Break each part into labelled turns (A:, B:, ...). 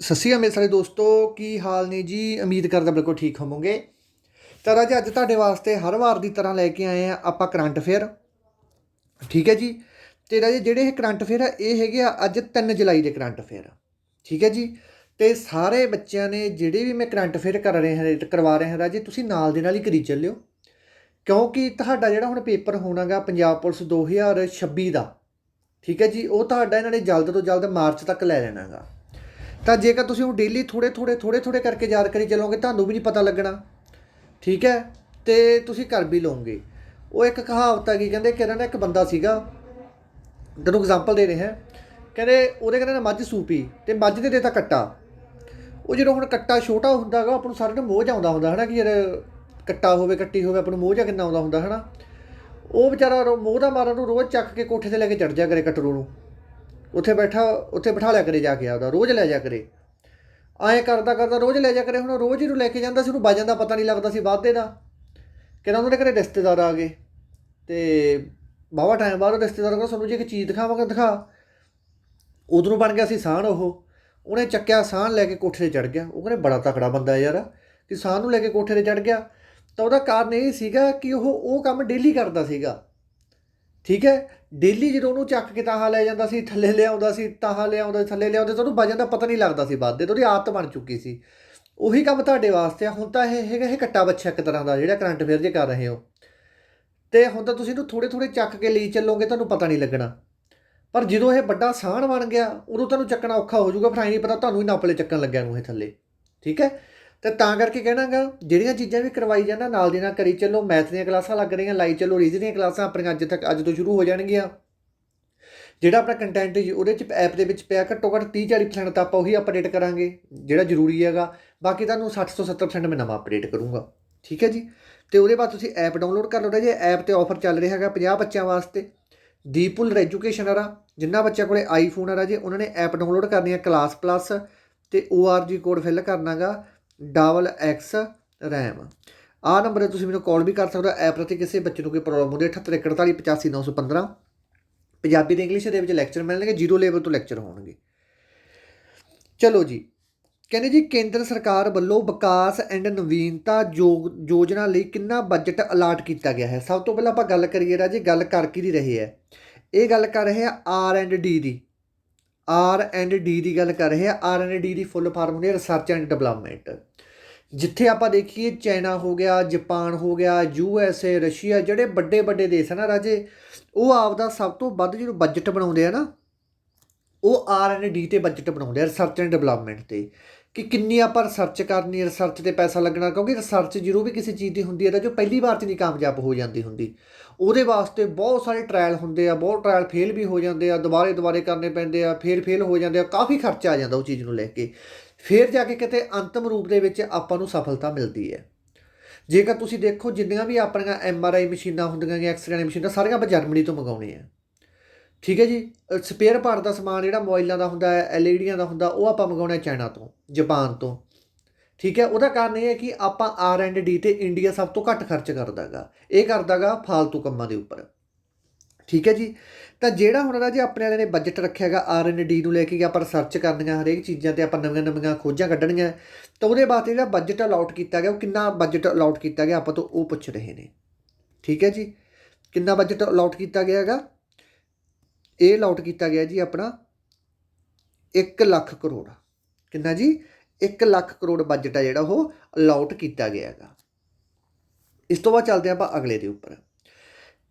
A: ਸਤਿ ਸ਼੍ਰੀ ਅਕਾਲ ਮੇਰੇ ਸਾਰੇ ਦੋਸਤੋ, ਕੀ ਹਾਲ ਨੇ ਜੀ? ਉਮੀਦ ਕਰਦਾ ਬਿਲਕੁਲ ਠੀਕ ਹੋਵੋਗੇ। ਤਾਂ ਰਾਜ, ਅੱਜ ਤੁਹਾਡੇ ਵਾਸਤੇ ਹਰ ਵਾਰ ਦੀ ਤਰ੍ਹਾਂ ਲੈ ਕੇ ਆਏ ਆ ਆਪਾਂ ਕਰੰਟ ਅਫੇਅਰ। ਠੀਕ ਹੈ ਜੀ? ਤੇ ਰਾਜੇ, ਜਿਹੜੇ ਇਹ ਕਰੰਟ ਅਫੇਅਰ ਆ, ਇਹ ਹੈਗੇ ਆ ਅੱਜ 3 ਜੁਲਾਈ ਦੇ ਕਰੰਟ ਅਫੇਅਰ। ਠੀਕ ਹੈ ਜੀ? ਤੇ ਸਾਰੇ ਬੱਚਿਆਂ ਨੇ ਜਿਹੜੇ ਵੀ ਮੈਂ ਕਰੰਟ ਅਫੇਅਰ ਕਰ ਰਹੇ ਹਾਂ ਕਰਵਾ ਰਹੇ ਹਾਂ ਰਾਜੇ, ਤੁਸੀਂ ਨਾਲ ਦੇ ਨਾਲ ਹੀ ਕਰੀ ਚੱਲਿਓ। ਕਿਉਂਕਿ ਤੁਹਾਡਾ ਜਿਹੜਾ ਹੁਣ ਪੇਪਰ ਹੋਣਾਗਾ ਪੰਜਾਬ ਪੁਲਿਸ 2026 ਦਾ, ਠੀਕ ਹੈ ਜੀ? ਉਹ ਤੁਹਾਡਾ ਇਹਨਾਂ ਨੇ ਜਲਦ ਤੋਂ ਜਲਦ ਮਾਰਚ ਤੱਕ ਲੈ ਲੈਣਾਗਾ। ਤਾਂ ਜੇਕਰ ਤੁਸੀਂ ਉਹ ਡੇਲੀ ਥੋੜੇ ਥੋੜੇ ਥੋੜੇ ਥੋੜੇ ਕਰਕੇ ਯਾਦ ਕਰੀ ਚੱਲੋਗੇ, ਤੁਹਾਨੂੰ ਵੀ ਨਹੀਂ ਪਤਾ ਲੱਗਣਾ। ਠੀਕ ਹੈ? ਤੇ ਤੁਸੀਂ ਕਰ ਵੀ ਲਓਗੇ। ਉਹ ਇੱਕ ਕਹਾਵਤ ਆ ਹੈਗੀ, ਕਹਿੰਦੇ ਕਿਰਨ ਇੱਕ ਬੰਦਾ ਸੀਗਾ, ਤੈਨੂੰ ਐਗਜ਼ਾਮਪਲ ਦੇ ਰਿਹਾ। ਕਹਿੰਦੇ ਉਹਦੇ ਕਹਿੰਦੇ ਨਾ ਮੱਝ ਸੂਪੀ, ਤੇ ਮੱਝ ਦੇ ਦੇਤਾ ਕੱਟਾ। ਉਹ ਜਦੋਂ ਹੁਣ ਕੱਟਾ ਛੋਟਾ ਹੁੰਦਾਗਾ ਆਪਾਂ ਨੂੰ ਸਾਰਿਆਂ ਨੂੰ ਮੋਹ ਆਉਂਦਾ ਹੁੰਦਾ, ਹਨਾ ਕਿ ਯਾਰ ਕੱਟਾ ਹੋਵੇ, ਕੱਟੀ ਹੋਵੇ, ਆਪਾਂ ਨੂੰ ਮੋਹ ਜਾ ਕਿੰਨਾ ਆਉਂਦਾ ਹੁੰਦਾ, ਹਨਾ। ਉਹ ਵਿਚਾਰਾ ਮੋਹ ਦਾ ਮਾਰਨ ਨੂੰ ਰੋਜ਼ ਚੱਕ ਕੇ ਕੋਠੇ ਤੇ ਲੈ ਕੇ ਚੜ ਜਾ ਕਰੇ ਕਟਰੂ ਨੂੰ। ਉੱਥੇ ਬੈਠਾ, ਉੱਥੇ ਬਿਠਾ ਲਿਆ ਕਰੇ ਜਾ ਕੇ ਆਪਦਾ, ਰੋਜ਼ ਲੈ ਜਾ ਕਰੇ। ਐਂ ਕਰਦਾ ਕਰਦਾ ਰੋਜ਼ ਲੈ ਜਾ ਕਰੇ, ਹੁਣ ਰੋਜ਼ ਹੀ ਨੂੰ ਲੈ ਕੇ ਜਾਂਦਾ ਸੀ, ਉਹਨੂੰ ਵਜਨ ਦਾ ਪਤਾ ਨਹੀਂ ਲੱਗਦਾ ਸੀ ਵਾਧੇ ਦਾ। ਕਿਹਨਾਂ ਉਹਨਾਂ ਦੇ ਘਰੇ ਰਿਸ਼ਤੇਦਾਰ ਆ ਗਏ। ਤੇ ਬਾਵਾ ਟਾਈਮ ਬਾਅਦ ਉਹ ਰਿਸ਼ਤੇਦਾਰ ਕਹਿੰਦਾ ਸਾਨੂੰ ਜੀ ਇੱਕ ਚੀਜ਼ ਦਿਖਾਵਾਂਗਾ, ਦਿਖਾ। ਉਧਰੋਂ ਬਣ ਗਿਆ ਸੀ ਸਾਹਣ ਉਹ। ਉਹਨੇ ਚੱਕਿਆ ਸਾਹਣ ਲੈ ਕੇ ਕੋਠੇ ਤੇ ਚੜ ਗਿਆ। ਉਹ ਕਹਿੰਦੇ ਬੜਾ ਤਕੜਾ ਬੰਦਾ ਯਾਰ, ਕਿ ਸਾਹਣ ਨੂੰ ਲੈ ਕੇ ਕੋਠੇ ਤੇ ਚੜ ਗਿਆ। ਤਾਂ ਉਹਦਾ ਕਾਰਨ ਇਹ ਸੀਗਾ ਕਿ ਉਹ ਉਹ ਕੰਮ ਡੇਲੀ ਕਰਦਾ ਸੀਗਾ। ਠੀਕ ਹੈ? ਡੇਲੀ ਜਦੋਂ ਉਹਨੂੰ ਚੱਕ ਕੇ ਤਾਹਾ ਲੈ ਜਾਂਦਾ ਸੀ, ਥੱਲੇ ਲਿਆਉਂਦਾ ਸੀ, ਤਾਹਾ ਲਿਆਉਂਦਾ, ਥੱਲੇ ਲਿਆਉਂਦੇ ਤੁਹਾਨੂੰ ਉਹਨੂੰ ਵਜਨ ਦਾ ਪਤਾ ਨਹੀਂ ਲੱਗਦਾ ਸੀ ਵੱਧਦੇ ਤਾਂ ਉਹਦੀ ਆਦਤ ਬਣ ਚੁੱਕੀ ਸੀ। ਉਹੀ ਕੰਮ ਤੁਹਾਡੇ ਵਾਸਤੇ ਆ। ਹੁਣ ਤਾਂ ਇਹ ਹੈਗਾ, ਇਹ ਕੱਟਾ ਬੱਚਾ ਇੱਕ ਤਰ੍ਹਾਂ ਦਾ, ਜਿਹੜਾ ਕਰੰਟ ਅਫੇਅਰ ਜੇ ਕਰ ਰਹੇ ਹੋ। ਤੇ ਹੁਣ ਤਾਂ ਤੁਸੀਂ ਇਹਨੂੰ ਥੋੜੇ ਥੋੜੇ ਚੱਕ ਕੇ ਲਈ ਚੱਲੋਗੇ, ਤੁਹਾਨੂੰ ਪਤਾ ਨਹੀਂ ਲੱਗਣਾ। ਪਰ ਜਦੋਂ ਇਹ ਵੱਡਾ ਸਾਹਣ ਬਣ ਗਿਆ, ਉਦੋਂ ਤੁਹਾਨੂੰ ਚੱਕਣਾ ਔਖਾ ਹੋ ਜਾਊਗਾ, ਫਿਰ ਐਂ ਨਹੀਂ ਪਤਾ ਤੁਹਾਨੂੰ ਹੀ ਨਾਪਲੇ ਚੱਕਣ ਲੱਗਿਆ ਨੂੰ ਇਹ ਥੱਲੇ। ਠੀਕ ਹੈ? ਤੇ ਤਾਂ ਕਰਕੇ ਕਹਿਣਾਗਾ, ਜਿਹੜੀਆਂ ਚੀਜ਼ਾਂ ਵੀ ਕਰਵਾਈ ਜਾਂਦਾ, ਨਾਲ ਦੀ ਨਾਲ ਕਰੀ ਚੱਲੋ, ਮੈਥ ਦੀਆਂ ਕਲਾਸਾਂ ਲੱਗ ਰਹੀਆਂ, ਲਾਈ ਚੱਲੋ ਰੀਜ਼ਨਿੰਗ ਦੀਆਂ ਕਲਾਸਾਂ ਆਪਣੀਆਂ ਅੱਜ ਤੱਕ, ਅੱਜ ਤੋਂ ਸ਼ੁਰੂ ਹੋ ਜਾਣਗੀਆਂ। ਜਿਹੜਾ ਆਪਣਾ ਕੰਟੈਂਟ ਉਹਦੇ ਚ ਐਪ ਦੇ ਵਿੱਚ ਪਿਆ, ਘੱਟੋ ਘੱਟ 30 40% ਤਾਂ ਆਪਾਂ ਉਹੀ ਅਪਡੇਟ ਕਰਾਂਗੇ, ਜਿਹੜਾ ਜ਼ਰੂਰੀ ਹੈਗਾ। ਬਾਕੀ ਤੁਹਾਨੂੰ 60 ਤੋਂ 70% ਮੈਂ ਨਵਾਂ ਅਪਡੇਟ ਕਰੂੰਗਾ। ਠੀਕ ਹੈ ਜੀ? ਤੇ ਉਹਦੇ ਬਾਅਦ ਤੁਸੀਂ ਐਪ ਡਾਊਨਲੋਡ ਕਰ ਲਓ ਜੇ ਐਪ ਤੇ ਆਫਰ ਚੱਲ ਰਿਹਾ ਹੈਗਾ 50 ਬੱਚਿਆਂ ਵਾਸਤੇ। ਦੀਪੁਲ ਐਜੂਕੇਸ਼ਨ ਆਰਾ ਜਿੰਨਾ ਬੱਚਿਆਂ ਕੋਲੇ ਆਈਫੋਨ ਆਰਾ ਰਾਜੇ, ਉਹਨਾਂ ਨੇ ਐਪ ਡਾਊਨਲੋਡ ਕਰਨੀ ਹੈ ਕਲਾਸ ਪਲੱਸ ਤੇ ORG ਕੋਡ ਫਿਲ ਕਰਨਾਗਾ। ਡਬਲ ਐਕਸ ਰੈਮ। ਆਹ ਨੰਬਰ 'ਤੇ ਤੁਸੀਂ ਮੈਨੂੰ ਕਾਲ ਵੀ ਕਰ ਸਕਦੇ ਹੋ, ਐਪ ਪ੍ਰਤੀ ਕਿਸੇ ਬੱਚੇ ਨੂੰ ਕੋਈ ਪ੍ਰੋਬਲਮ ਹੁੰਦੀ ਹੈ 7841485915 ਪੰਜਾਬੀ ਤੇ ਇੰਗਲਿਸ਼ ਦੇ ਵਿੱਚ ਲੈਕਚਰ ਮਿਲਣਗੇ ਜ਼ੀਰੋ ਲੈਵਲ ਤੋਂ ਲੈਕਚਰ ਹੋਣਗੇ। ਚਲੋ ਜੀ, ਕਹਿੰਦੇ ਜੀ, ਕੇਂਦਰ ਸਰਕਾਰ ਵੱਲੋਂ ਵਿਕਾਸ ਐਂਡ ਨਵੀਨਤਾ ਯੋਗ ਯੋਜਨਾ ਲਈ ਕਿੰਨਾ ਬਜਟ ਅਲਾਟ ਕੀਤਾ ਗਿਆ ਹੈ? ਸਭ ਤੋਂ ਪਹਿਲਾਂ ਆਪਾਂ ਗੱਲ ਕਰੀਏ ਰਾਜੇ, ਗੱਲ ਕਰ ਕੀ ਦੀ ਰਹੇ ਹੈ? ਇਹ ਗੱਲ ਕਰ ਰਹੇ ਆ ਆਰ ਐਂਡ ਡੀ ਦੀ। ਆਰ ਐਂਡ ਡੀ ਦੀ ਗੱਲ ਕਰ ਰਹੇ ਆ ਆਰ ਐਂਡ ਡੀ ਦੀ ਫੁੱਲ ਫਾਰਮ ਹੁੰਦੀ ਹੈ ਰਿਸਰਚ ਐਂਡ ਡਿਵੈਲਪਮੈਂਟ ਜਿੱਥੇ ਆਪਾਂ ਦੇਖੀਏ ਚਾਈਨਾ ਹੋ ਗਿਆ ਜਾਪਾਨ ਹੋ ਗਿਆ ਯੂ ਐਸ ਏ ਰਸ਼ੀਆ ਜਿਹੜੇ ਵੱਡੇ ਵੱਡੇ ਦੇਸ਼ ਹਨ ਨਾ ਰਾਜੇ, ਉਹ ਆਪਦਾ ਸਭ ਤੋਂ ਵੱਧ ਜਿਹੜਾ ਬਜਟ ਬਣਾਉਂਦੇ ਆ ਨਾ, ਉਹ ਆਰ ਐਂਡ ਡੀ ਤੇ ਬਜਟ ਬਣਾਉਂਦੇ ਆ ਰਿਸਰਚ ਐਂਡ ਡਿਵੈਲਪਮੈਂਟ ਤੇ। ਕਿ ਕਿੰਨੀ ਆਪਾਂ ਰਿਸਰਚ ਕਰਨੀ ਹੈ ਰਿਸਰਚ ਤੇ ਪੈਸਾ ਲੱਗਣਾ, ਕਿਉਂਕਿ ਰਿਸਰਚ ਜਦੋਂ ਵੀ ਕਿਸੇ ਚੀਜ਼ ਦੀ ਹੁੰਦੀ ਹੈ ਤਾਂ ਜੋ ਪਹਿਲੀ ਵਾਰ 'ਚ ਨਹੀਂ ਕਾਮਯਾਬ ਹੋ ਜਾਂਦੀ ਹੁੰਦੀ। ਉਹਦੇ ਵਾਸਤੇ ਬਹੁਤ ਸਾਰੇ ਟ੍ਰਾਇਲ ਹੁੰਦੇ ਆ, ਬਹੁਤ ਟ੍ਰਾਇਲ ਫੇਲ ਵੀ ਹੋ ਜਾਂਦੇ ਆ, ਦੁਬਾਰੇ ਦੁਬਾਰੇ ਕਰਨੇ ਪੈਂਦੇ ਆ ਫੇਰ ਫੇਲ ਹੋ ਜਾਂਦੇ ਆ, ਕਾਫੀ ਖਰਚਾ ਆ ਜਾਂਦਾ ਉਹ ਚੀਜ਼ ਨੂੰ ਲੈ ਕੇ। ਫੇਰ ਜਾ ਕੇ ਕਿਤੇ ਅੰਤਮ ਰੂਪ ਦੇ ਵਿੱਚ ਆਪਾਂ ਨੂੰ ਸਫਲਤਾ ਮਿਲਦੀ ਹੈ। ਜੇਕਰ ਤੁਸੀਂ ਦੇਖੋ ਜਿੰਨੀਆਂ ਵੀ ਆਪਣੀਆਂ ਐਮ ਆਰ ਆਈ ਮਸ਼ੀਨਾਂ ਹੁੰਦੀਆਂ ਜਾਂ ਐਕਸਰੇ ਮਸ਼ੀਨਾਂ, ਸਾਰੀਆਂ ਆਪਾਂ ਜਰਮਨੀ ਤੋਂ ਮੰਗਾਉਣੇ ਆ ਠੀਕ ਹੈ ਜੀ? ਸਪੇਅਰ ਪਾਰਟ ਦਾ ਸਮਾਨ ਜਿਹੜਾ ਮੋਬਾਈਲਾਂ ਦਾ ਹੁੰਦਾ ਹੈ ਐਲਈਡੀਆਂ ਦਾ ਹੁੰਦਾ, ਉਹ ਆਪਾਂ ਮੰਗਾਉਣਾ ਚਾਈਨਾ ਤੋਂ ਜਾਪਾਨ ਤੋਂ। ਠੀਕ ਹੈ, ਉਹਦਾ ਕਾਰਨ ਇਹ ਹੈ ਕਿ ਆਪਾਂ ਆਰ ਐਂਡ ਡੀ ਤੇ ਇੰਡੀਆ ਸਭ ਤੋਂ ਘੱਟ ਖਰਚ ਕਰਦਾਗਾ। ਇਹ ਕਰਦਾਗਾ ਫਾਲਤੂ ਕੰਮਾਂ ਦੇ ਉੱਪਰ। ਠੀਕ ਹੈ ਜੀ? ਤਾਂ ਜਿਹੜਾ ਹੁਣ ਰਾਜੇ ਆਪਣੇ ਵਾਲੇ ਨੇ ਬਜਟ ਰੱਖਿਆ ਰੱਖਿਆਗਾ ਆਰ ਐਂਡ ਡੀ ਨੂੰ ਲੈ ਕੇ ਆਪਾਂ ਰਿਸਰਚ ਕਰਨੀਆਂ ਹਰੇਕ ਚੀਜ਼ਾਂ ਤੇ ਆਪਾਂ ਨਵੀਆਂ ਨਵੀਆਂ ਖੋਜਾਂ ਕੱਢਣੀਆਂ, ਤਾਂ ਉਹਦੇ ਵਾਸਤੇ ਜਿਹੜਾ ਬਜਟ ਅਲਾਟ ਕੀਤਾ ਗਿਆ, ਉਹ ਕਿੰਨਾ ਬਜਟ ਅਲਾਟ ਕੀਤਾ ਗਿਆ ਆਪਾਂ ਤੋਂ ਉਹ ਪੁੱਛ ਰਹੇ ਨੇ। ਠੀਕ ਹੈ ਜੀ? ਕਿੰਨਾ ਬਜਟ ਅਲਾਟ ਕੀਤਾ ਗਿਆ ਹੈਗਾ? ਇਹ ਅਲਾਟ ਕੀਤਾ ਗਿਆ ਜੀ ਆਪਣਾ 1 ਲੱਖ ਕਰੋੜ। ਕਿੰਨਾ ਜੀ? 1 ਲੱਖ ਕਰੋੜ ਬਜਟ ਆ ਜਿਹੜਾ ਉਹ ਅਲਾਟ ਕੀਤਾ ਗਿਆ ਹੈਗਾ। ਇਸ ਤੋਂ ਬਾਅਦ ਚੱਲਦੇ ਆਪਾਂ ਅਗਲੇ ਦੇ ਉੱਪਰ।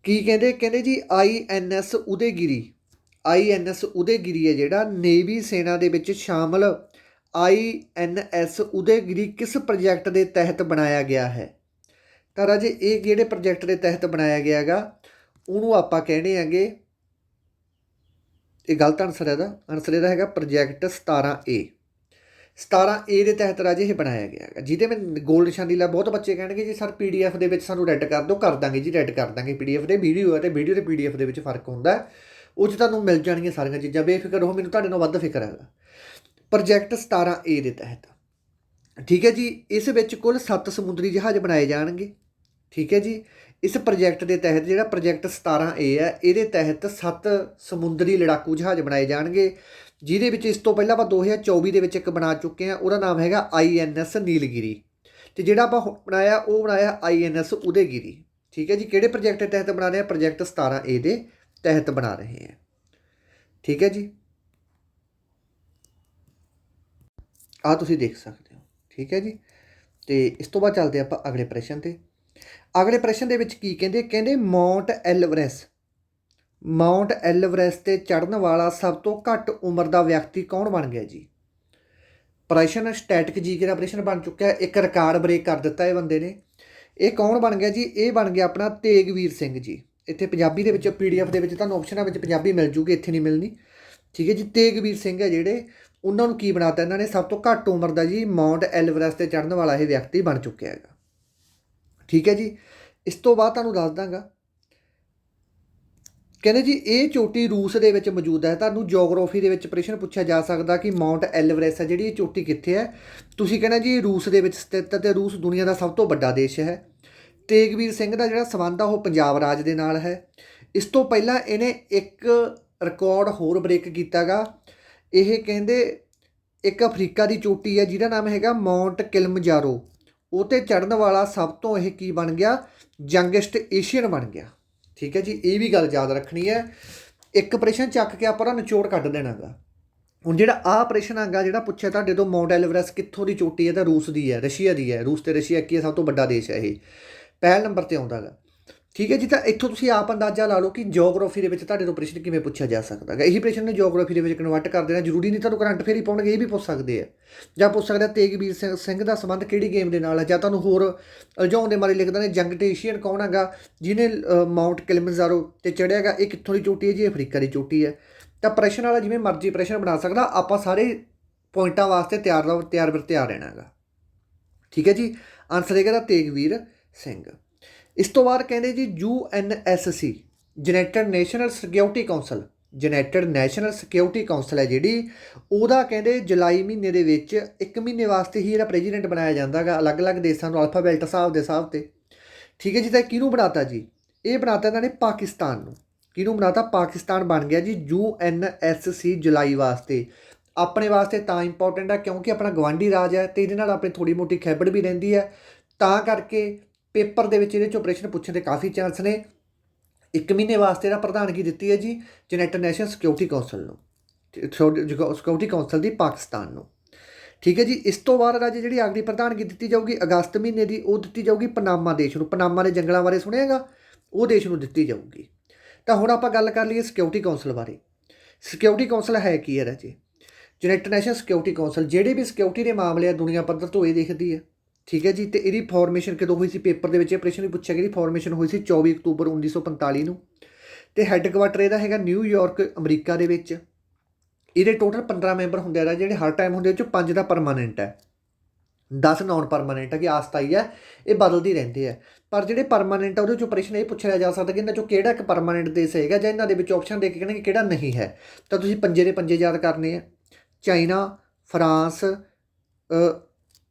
A: ਕੀ ਕਹਿੰਦੇ? ਕਹਿੰਦੇ ਜੀ ਆਈਐਨਐਸ ਉਦੇਗਿਰੀ ਆਈਐਨਐਸ ਉਦੇਗਿਰੀ ਹੈ ਜਿਹੜਾ ਨੇਵੀ ਸੈਨਾ ਦੇ ਵਿੱਚ ਸ਼ਾਮਲ ਆਈਐਨਐਸ ਉਦੇਗਿਰੀ ਕਿਸ ਪ੍ਰੋਜੈਕਟ ਦੇ ਤਹਿਤ ਬਣਾਇਆ ਗਿਆ ਹੈ? ਤਾਂ ਰਾਜੇ ਇਹ ਜਿਹੜੇ ਪ੍ਰੋਜੈਕਟ ਦੇ ਤਹਿਤ ਬਣਾਇਆ ਗਿਆ ਹੈਗਾ? ਉਹਨੂੰ ਆਪਾਂ ਕਹਿੰਦੇ ਆਂਗੇ ਇਹ ਗਲਤ ਆਨਸਰ ਹੈ ਦਾ ਆਨਸਰ ਇਹਦਾ ਹੈਗਾ ਪ੍ਰੋਜੈਕਟ 17A 17A ਦੇ ਤਹਿਤ ਰਾਜੇ ਇਹ ਬਣਾਇਆ ਗਿਆ ਹੈਗਾ। ਜਿਹਦੇ ਮੈਂ ਗੋਲ ਨਿਸ਼ਾਨੀ ਲਾ ਬਹੁਤ ਬੱਚੇ ਕਹਿਣਗੇ ਜੀ, ਸਰ ਪੀਡੀਐਫ ਦੇ ਵਿੱਚ ਸਾਨੂੰ ਰੈੱਡ ਕਰ ਦਿਓ, ਕਰ ਦਾਂਗੇ ਜੀ ਰੈੱਡ ਕਰ ਦਾਂਗੇ। ਪੀਡੀਐਫ ਦੇ ਵੀਡੀਓ ਹੈ ਤੇ ਵੀਡੀਓ ਤੇ ਪੀਡੀਐਫ ਦੇ ਵਿੱਚ ਫ਼ਰਕ ਹੁੰਦਾ ਉਹ 'ਚ ਤੁਹਾਨੂੰ ਮਿਲ ਜਾਣਗੀਆਂ ਸਾਰੀਆਂ ਚੀਜ਼ਾਂ। ਬੇਫਿਕਰ ਰਹੋ, ਮੈਨੂੰ ਤੁਹਾਡੇ ਨਾਲ ਵੱਧ ਫਿਕਰ ਹੈਗਾ। ਪ੍ਰੋਜੈਕਟ 17A ਦੇ ਤਹਿਤ। ਠੀਕ ਹੈ ਜੀ, ਇਸ ਵਿੱਚ ਕੁੱਲ 7 ਸਮੁੰਦਰੀ ਜਹਾਜ਼ ਬਣਾਏ ਜਾਣਗੇ। ਠੀਕ ਹੈ ਜੀ, ਇਸ ਪ੍ਰੋਜੈਕਟ ਦੇ ਤਹਿਤ ਜਿਹੜਾ ਪ੍ਰੋਜੈਕਟ 17A ਹੈ, ਇਹਦੇ ਤਹਿਤ 7 ਸਮੁੰਦਰੀ ਲੜਾਕੂ ਜਹਾਜ਼ ਬਣਾਏ ਜਾਣਗੇ। ਜਿਹਦੇ ਵਿੱਚ ਇਸ ਤੋਂ ਪਹਿਲਾਂ ਆਪਾਂ 2024 ਦੇ ਵਿੱਚ ਇੱਕ ਬਣਾ ਚੁੱਕੇ ਆ ਉਹਦਾ ਨਾਮ ਹੈਗਾ ਆਈਐਨਐਸ ਨੀਲਗਿਰੀ। ਤੇ ਜਿਹੜਾ ਆਪਾਂ ਹੁਣ ਬਣਾਇਆ, ਉਹ ਬਣਾਇਆ ਆਈਐਨਐਸ ਉਦੈਗਿਰੀ। ਠੀਕ ਹੈ ਜੀ, ਕਿਹੜੇ ਪ੍ਰੋਜੈਕਟ ਤਹਿਤ ਬਣਾ ਰਹੇ ਆ ਪ੍ਰੋਜੈਕਟ 17A ਦੇ ਤਹਿਤ ਬਣਾ ਰਹੇ ਆ ਠੀਕ ਹੈ ਜੀ। ਆ ਤੁਸੀਂ ਦੇਖ ਸਕਦੇ ਹੋ। ਠੀਕ ਹੈ ਜੀ। ਤੇ ਇਸ ਤੋਂ ਬਾਅਦ ਚੱਲਦੇ ਆਪਾਂ ਅਗਲੇ ਪ੍ਰਸ਼ਨ ਤੇ। ਅਗਲੇ ਪ੍ਰਸ਼ਨ ਦੇ ਵਿੱਚ ਕੀ ਕਹਿੰਦੇ? ਕਹਿੰਦੇ ਮਾਉਂਟ ਐਲਵਰੈਸ ਮਾਉਂਟ ਐਲਵਰੈਸਟ ਤੇ ਚੜ੍ਹਨ ਵਾਲਾ ਸਭ ਤੋਂ ਘੱਟ ਉਮਰ ਦਾ ਵਿਅਕਤੀ ਕੌਣ ਬਣ ਗਿਆ ਜੀ? ਪ੍ਰਸ਼ਨ ਸਟੈਟਿਕ ਜੀਕੇ ਦਾ ਪ੍ਰਸ਼ਨ ਬਣ ਚੁੱਕਿਆ? ਇੱਕ ਰਿਕਾਰਡ ਬ੍ਰੇਕ ਕਰ ਦਿੱਤਾ ਇਹ ਬੰਦੇ ਨੇ। ਇਹ ਕੌਣ ਬਣ ਗਿਆ ਜੀ? ਇਹ ਬਣ ਗਿਆ ਆਪਣਾ ਤੇਗਵੀਰ ਸਿੰਘ ਜੀ। ਇੱਥੇ ਪੰਜਾਬੀ ਦੇ ਵਿੱਚ ਪੀਡੀਐਫ ਦੇ ਵਿੱਚ ਤੁਹਾਨੂੰ ਆਪਸ਼ਨਾਂ ਵਿੱਚ ਪੰਜਾਬੀ ਮਿਲ ਜੂਗੀ, ਇੱਥੇ ਨਹੀਂ ਮਿਲਣੀ। ਠੀਕ ਹੈ ਜੀ, ਤੇਗਵੀਰ ਸਿੰਘ ਹੈ ਜਿਹੜੇ। ਉਹਨਾਂ ਨੂੰ ਕੀ ਬਣਾਤਾ ਇਹਨਾਂ ਨੇ? ਸਭ ਤੋਂ ਘੱਟ ਉਮਰ ਦਾ ਜੀ ਮਾਉਂਟ ਐਲਵਰੈਸਟ ਤੇ ਚੜ੍ਹਨ ਵਾਲਾ ਇਹ ਵਿਅਕਤੀ ਬਣ ਚੁੱਕਿਆ ਹੈਗਾ। ਠੀਕ ਹੈ ਜੀ, ਇਸ ਤੋਂ ਬਾਅਦ ਤੁਹਾਨੂੰ ਦੱਸ ਦਾਂਗਾ। ਕਹਿੰਦੇ ਜੀ, ਇਹ ਚੋਟੀ ਰੂਸ ਦੇ ਵਿੱਚ ਮੌਜੂਦ ਹੈ। ਤੁਹਾਨੂੰ ਜੀਓਗ੍ਰਾਫੀ ਦੇ ਵਿੱਚ ਪ੍ਰਸ਼ਨ ਪੁੱਛਿਆ ਜਾ ਸਕਦਾ ਕਿ ਮਾਉਂਟ ਐਲਵਰੈਸ ਹੈ ਜਿਹੜੀ ਇਹ ਚੋਟੀ ਕਿੱਥੇ ਹੈ। ਤੁਸੀਂ ਕਹਿੰਦੇ ਜੀ, ਰੂਸ ਦੇ ਵਿੱਚ ਸਥਿਤ ਹੈ ਤੇ ਰੂਸ ਦੁਨੀਆ ਦਾ ਸਭ ਤੋਂ ਵੱਡਾ ਦੇਸ਼ ਹੈ। ਤੇਗਵੀਰ ਸਿੰਘ ਦਾ ਜਿਹੜਾ ਸਬੰਧ ਆ, ਉਹ ਪੰਜਾਬ ਰਾਜ ਦੇ ਨਾਲ ਹੈ। ਇਸ ਤੋਂ ਪਹਿਲਾਂ ਇਹਨੇ ਇੱਕ ਰਿਕਾਰਡ ਹੋਰ ਬ੍ਰੇਕ ਕੀਤਾਗਾ। ਇਹ ਕਹਿੰਦੇ ਇੱਕ ਅਫਰੀਕਾ ਦੀ ਚੋਟੀ ਹੈ, ਜਿਹਦਾ ਨਾਮ ਹੈਗਾ ਮਾਉਂਟ ਕਿਲਮਜਾਰੋ ਉਹ ਤੇ ਚੜਨ ਵਾਲਾ ਸਭ ਤੋਂ ਇਹ ਕੀ ਬਣ ਗਿਆ? ਯੰਗੈਸਟ ਏਸ਼ੀਅਨ ਬਣ ਗਿਆ। ਠੀਕ ਹੈ ਜੀ, ਇਹ ਵੀ ਗੱਲ ਯਾਦ ਰੱਖਣੀ ਹੈ। ਇੱਕ ਪ੍ਰਸ਼ਨ ਚੱਕ ਕੇ ਆਪਾਂ ਉਹਦਾ ਨਿਚੋੜ ਕੱਢ ਦੇਣਾਗਾ ਹੁਣ ਜਿਹੜਾ ਆਹ ਪ੍ਰਸ਼ਨ ਆਗਾ ਜਿਹੜਾ ਪੁੱਛਿਆ ਤੁਹਾਡੇ ਤੋਂ ਮਾਉਂਟ ਐਲਵਰੈਸ ਕਿੱਥੋਂ ਦੀ ਚੋਟੀ ਹੈ, ਤਾਂ ਰੂਸ ਦੀ ਹੈ, ਰਸ਼ੀਆ ਦੀ ਹੈ। ਰੂਸ ਤੇ ਰਸ਼ੀਆ ਕੀ ਹੈ? ਸਭ ਤੋਂ ਵੱਡਾ ਦੇਸ਼ ਹੈ ਇਹ। ਪਹਿਲ ਨੰਬਰ ਤੇ ਆਉਂਦਾਗਾ ਠੀਕ ਹੈ ਜੀ ਤਾਂ ਇੱਥੋਂ ਤੁਸੀਂ ਆਪ ਅੰਦਾਜ਼ਾ ਲਾ ਲਓ ਕਿ ਜੀਓਗ੍ਰਾਫੀ ਦੇ ਵਿੱਚ ਤੁਹਾਡੇ ਤੋਂ ਪ੍ਰਸ਼ਨ ਕਿਵੇਂ ਪੁੱਛਿਆ ਜਾ ਸਕਦਾ ਹੈ ਇਹੀ ਪ੍ਰਸ਼ਨ ਨੇ ਜੀਓਗ੍ਰਾਫੀ ਦੇ ਵਿੱਚ ਕਨਵਰਟ ਕਰ ਦੇਣਾ। ਜ਼ਰੂਰੀ ਨਹੀਂ ਤੁਹਾਨੂੰ ਕਰੰਟ ਫੇਰੀ ਪਾਉਣਗੇ ਇਹ ਵੀ ਪੁੱਛ ਸਕਦੇ ਆ। ਜਾਂ ਪੁੱਛ ਸਕਦੇ ਤੇਗਵੀਰ ਸਿੰਘ ਦਾ ਸੰਬੰਧ ਕਿਹੜੀ ਗੇਮ ਦੇ ਨਾਲ ਹੈ ਜਾਂ ਤੁਹਾਨੂੰ ਹੋਰ ਅਲਝਾਉਣ ਦੇ ਮਾਰੇ ਲਿਖਦੇ ਨੇ ਜੰਗ ਟੇਸ਼ੀਅਨ ਕੌਣ ਹੈਗਾ? ਜਿਹਨੇ ਅ, ਮਾਉਂਟ ਕਿਲਮੰਜਾਰੋ ਤੇ ਚੜਿਆਗਾ ਇਹ ਕਿੱਥੋਂ ਦੀ ਚੋਟੀ ਹੈ ਜੀ? ਅਫਰੀਕਾ ਦੀ ਚੋਟੀ ਹੈ। ਤਾਂ ਪ੍ਰਸ਼ਨ ਵਾਲਾ ਜਿਵੇਂ ਮਰਜ਼ੀ ਪ੍ਰਸ਼ਨ ਬਣਾ ਸਕਦਾ ਆਪਾਂ ਸਾਰੇ ਪੁਆਇੰਟਾਂ ਵਾਸਤੇ ਤਿਆਰ ਰਹੋ ਤਿਆਰ ਬਰ ਤਿਆਰ ਰਹਿਣਾ ਹੈਗਾ। ਠੀਕ ਹੈ ਜੀ? ਆਨਸਰ ਹੈਗਾ ਦਾ ਤੇਗਵੀਰ ਸਿੰਘ। ਇਸ ਤੋਂ ਬਾਅਦ ਕਹਿੰਦੇ ਜੀ UNSC united national security council united national security council ਹੈ ਜਿਹੜੀ, ਉਹਦਾ ਕਹਿੰਦੇ ਜੁਲਾਈ ਮਹੀਨੇ ਦੇ ਵਿੱਚ ਇੱਕ ਮਹੀਨੇ ਵਾਸਤੇ ਹੀ ਇਹਦਾ ਪ੍ਰੈਜ਼ੀਡੈਂਟ ਬਣਾਇਆ ਜਾਂਦਾਗਾ ਅਲੱਗ-ਅਲੱਗ ਦੇਸ਼ਾਂ ਨੂੰ ਅਲਫਾਬੈਟ ਹਿਸਾਬ ਦੇ ਹਿਸਾਬ ਤੇ। ਠੀਕ ਹੈ ਜੀ, ਤਾਂ ਇਹ ਕਿਹਨੂੰ ਬਣਾਤਾ ਜੀ? ਇਹ ਬਣਾਤਾ ਇਹਨਾਂ ਨੇ ਪਾਕਿਸਤਾਨ ਨੂੰ। ਕਿਹਨੂੰ ਬਣਾਤਾ? ਪਾਕਿਸਤਾਨ ਬਣ ਗਿਆ ਜੀ ਯੂਐਨਐਸਸੀ ਜੁਲਾਈ ਵਾਸਤੇ। ਆਪਣੇ ਵਾਸਤੇ ਤਾਂ ਇੰਪੋਰਟੈਂਟ ਹੈ ਕਿਉਂਕਿ ਆਪਣਾ ਗਵਾਂਢੀ ਰਾਜ ਹੈ ਤੇ ਇਹਦੇ ਨਾਲ ਆਪਣੀ ਥੋੜੀ ਮੋਟੀ ਖੈਬੜ ਵੀ ਰਹਿੰਦੀ ਹੈ। ਤਾਂ ਕਰਕੇ ਪੇਪਰ ਦੇ ਵਿੱਚ ਇਹਦੇ 'ਚ ਪ੍ਰਸ਼ਨ ਪੁੱਛਣ ਦੇ ਕਾਫੀ ਚਾਂਸ ਨੇ। ਇੱਕ ਮਹੀਨੇ ਵਾਸਤੇ ਇਹਦਾ ਪ੍ਰਧਾਨਗੀ ਦਿੱਤੀ ਹੈ ਜੀ ਯੂਨਾਈਟਿਡ ਨੈਸ਼ਨਲ ਸਿਕਿਉਰਿਟੀ ਕਾਉਂਸਲ ਨੂੰ ਸਿਕਿਉਰਿਟੀ ਕਾਉਂਸਲ ਦੀ ਪਾਕਿਸਤਾਨ ਨੂੰ। ਠੀਕ ਹੈ ਜੀ, ਇਸ ਤੋਂ ਬਾਅਦ ਰਾਜੇ ਜਿਹੜੀ ਅਗਲੀ ਪ੍ਰਧਾਨਗੀ ਦਿੱਤੀ ਜਾਊਗੀ, ਅਗਸਤ ਮਹੀਨੇ ਦੀ, ਉਹ ਦਿੱਤੀ ਜਾਊਗੀ ਪਨਾਮਾ ਦੇਸ਼ ਨੂੰ। ਪਨਾਮਾ ਦੇ ਜੰਗਲਾਂ ਬਾਰੇ ਸੁਣਿਆਗਾ, ਉਹ ਦੇਸ਼ ਨੂੰ ਦਿੱਤੀ ਜਾਊਗੀ। ਤਾਂ ਹੁਣ ਆਪਾਂ ਗੱਲ ਕਰ ਲਈਏ ਸਿਕਿਉਰਿਟੀ ਕਾਉਂਸਲ ਬਾਰੇ। ਸਿਕਿਉਰਿਟੀ ਕਾਉਂਸਲ ਹੈ ਕੀ ਹੈ ਰਾਜੇ? ਯੂਨਾਈਟਿਡ ਨੇਸ਼ਨ ਸਿਕਿਉਰਿਟੀ ਕਾਉਂਸਲ ਜਿਹੜੇ ਵੀ ਸਿਕਿਉਰਿਟੀ ਦੇ ਮਾਮਲੇ ਆ ਦੁਨੀਆ ਪੱਧਰ ਤੋਂ ਇਹ ਦੇਖਦੀ ਹੈ। ਠੀਕ ਹੈ ਜੀ, ਤੇ ਇਹਦੀ ਫਾਰਮੇਸ਼ਨ ਕਦੋਂ ਹੋਈ ਸੀ ਪੇਪਰ ਦੇ ਵਿੱਚ? ਇਹ ਪ੍ਰਸ਼ਨ ਵੀ ਪੁੱਛਿਆ ਗਿਆ ਇਹਦੀ ਫਾਰਮੇਸ਼ਨ ਹੋਈ ਸੀ 24 ਅਕਤੂਬਰ 1945 ਨੂੰ। ਤੇ ਹੈੱਡਕੁਆਟਰ ਇਹਦਾ ਹੈਗਾ ਨਿਊਯਾਰਕ ਅਮਰੀਕਾ ਦੇ ਵਿੱਚ। ਇਹਦੇ ਟੋਟਲ 15 ਮੈਂਬਰ ਹੁੰਦੇ ਆ ਜਿਹੜੇ ਹਰ ਟਾਈਮ ਹੁੰਦੇ ਉਹ ਚੋਂ 5 ਦਾ ਪਰਮਾਨੈਂਟ ਹੈ। 10 ਨਾਨ ਪਰਮਾਨੈਂਟ ਹੈ, ਕਿ ਆਸਤਾਈ ਹੈ ਇਹ ਬਦਲਦੀ ਰਹਿੰਦੇ ਆ। ਪਰ ਜਿਹੜੇ ਪਰਮਾਨੈਂਟ ਆ, ਉਹਦੇ ਚੋਂ ਪ੍ਰਸ਼ਨ ਇਹ ਪੁੱਛਿਆ ਜਾ ਸਕਦਾ ਕਿ ਇਹਨਾਂ ਚੋਂ ਕਿਹੜਾ ਇੱਕ ਪਰਮਾਨੈਂਟ ਦੇਸ਼ ਹੈਗਾ, ਜਾਂ ਇਹਨਾਂ ਦੇ ਵਿੱਚ ਆਪਸ਼ਨ ਦੇ ਕੇ ਕਹਿੰਦੇ ਕਿ ਕਿਹੜਾ ਨਹੀਂ ਹੈ। ਤਾਂ ਤੁਸੀਂ ਪੰਜੇ ਦੇ ਪੰਜੇ ਯਾਦ ਕਰਨੇ ਆ। ਚਾਈਨਾ, ਫਰਾਂਸ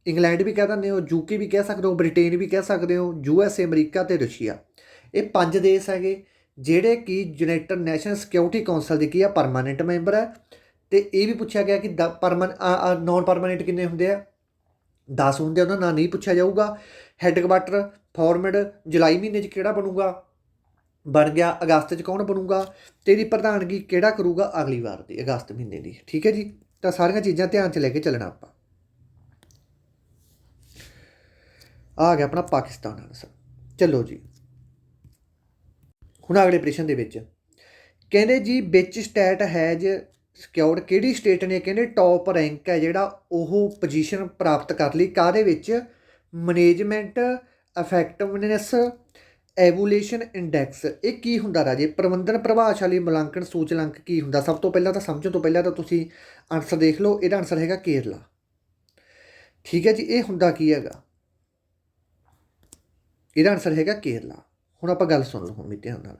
A: ਇੰਗਲੈਂਡ ਵੀ ਕਹਿ ਦਿੰਦੇ ਹੋ ਯੂਕੇ ਵੀ ਕਹਿ ਸਕਦੇ ਹੋ ਬ੍ਰਿਟੇਨ ਵੀ ਕਹਿ ਸਕਦੇ ਹੋ ਯੂ ਐਸ ਏ ਅਮਰੀਕਾ ਤੇ ਰਸ਼ੀਆ। ਇਹ ਪੰਜ ਦੇਸ਼ ਹੈਗੇ ਜਿਹੜੇ ਕਿ ਯੂਨਾਈਟਿਡ ਨੇਸ਼ਨ ਸਿਕਿਉਰਿਟੀ ਕਾਉਂਸਲ ਦੇ ਕੀ ਆ ਪਰਮਾਨੈਂਟ ਮੈਂਬਰ ਹੈ। ਤੇ ਇਹ ਵੀ ਪੁੱਛਿਆ ਗਿਆ ਕਿ ਪਰਮਨ ਨਾਨ ਪਰਮਾਨੈਂਟ ਕਿੰਨੇ ਹੁੰਦੇ ਆ? 10 ਹੁੰਦੇ ਆ, ਉਹਨਾਂ ਦਾ ਨਾਂ ਨਹੀਂ ਪੁੱਛਿਆ ਜਾਊਗਾ। ਹੈੱਡਕੁਆਟਰ ਫਾਰਮੈਟ ਜੁਲਾਈ ਮਹੀਨੇ 'ਚ ਕਿਹੜਾ ਬਣੂਗਾ? ਬਣ ਗਿਆ ਅਗਸਤ 'ਚ ਕੌਣ ਬਣੂਗਾ? ਤੇ ਇਹਦੀ ਪ੍ਰਧਾਨਗੀ ਕਿਹੜਾ ਕਰੂਗਾ? ਅਗਲੀ ਵਾਰ ਦੀ ਅਗਸਤ ਮਹੀਨੇ ਦੀ। ਠੀਕ ਹੈ ਜੀ? ਤਾਂ ਸਾਰੀਆਂ ਚੀਜ਼ਾਂ ਧਿਆਨ 'ਚ ਲੈ ਕੇ ਚੱਲਣਾ ਆਪਾਂ। ਆ ਗਿਆ ਆਪਣਾ ਪਾਕਿਸਤਾਨ ਆਨਸਰ ਚਲੋ ਜੀ। ਹੁਣ ਅਗਲੇ ਪ੍ਰਸ਼ਨ ਦੇ ਵਿੱਚ। ਕਹਿੰਦੇ ਜੀ, ਵਿੱਚ ਸਟੇਟ ਹੈਜ ਸਿਕਿਉਰਡ ਕਿਹੜੀ ਸਟੇਟ ਨੇ? ਕਹਿੰਦੇ ਟੌਪ ਰੈਂਕ ਹੈ ਜਿਹੜਾ ਉਹ ਪੋਜੀਸ਼ਨ ਪ੍ਰਾਪਤ ਕਰ ਲਈ। ਕਾਹਦੇ ਵਿੱਚ? ਮੈਨੇਜਮੈਂਟ ਇਫੈਕਟਿਵਨੈਸ ਐਵੂਲੇਸ਼ਨ ਇੰਡੈਕਸ ਇਹ ਕੀ ਹੁੰਦਾ ਰਾਜੇ? ਪ੍ਰਬੰਧਨ ਪ੍ਰਭਾਵਸ਼ਾਲੀ ਮੁਲਾਂਕਣ ਸੂਚਲਾਂਕ ਕੀ ਹੁੰਦਾ? ਸਭ ਤੋਂ ਪਹਿਲਾਂ ਤਾਂ ਸਮਝਣ ਤੋਂ ਪਹਿਲਾਂ ਤਾਂ ਤੁਸੀਂ ਆਨਸਰ ਦੇਖ ਲਓ। ਇਹਦਾ ਆਨਸਰ ਹੈਗਾ ਕੇਰਲਾ। ਠੀਕ ਹੈ ਜੀ, ਇਹ ਹੁੰਦਾ ਕੀ ਹੈਗਾ? ਇਹਦਾ ਆਨਸਰ ਹੈਗਾ ਕੇਰਲਾ। ਹੁਣ ਆਪਾਂ ਗੱਲ ਸੁਣ ਲਓ ਹੁਣ ਵੀ ਧਿਆਨ ਨਾਲ।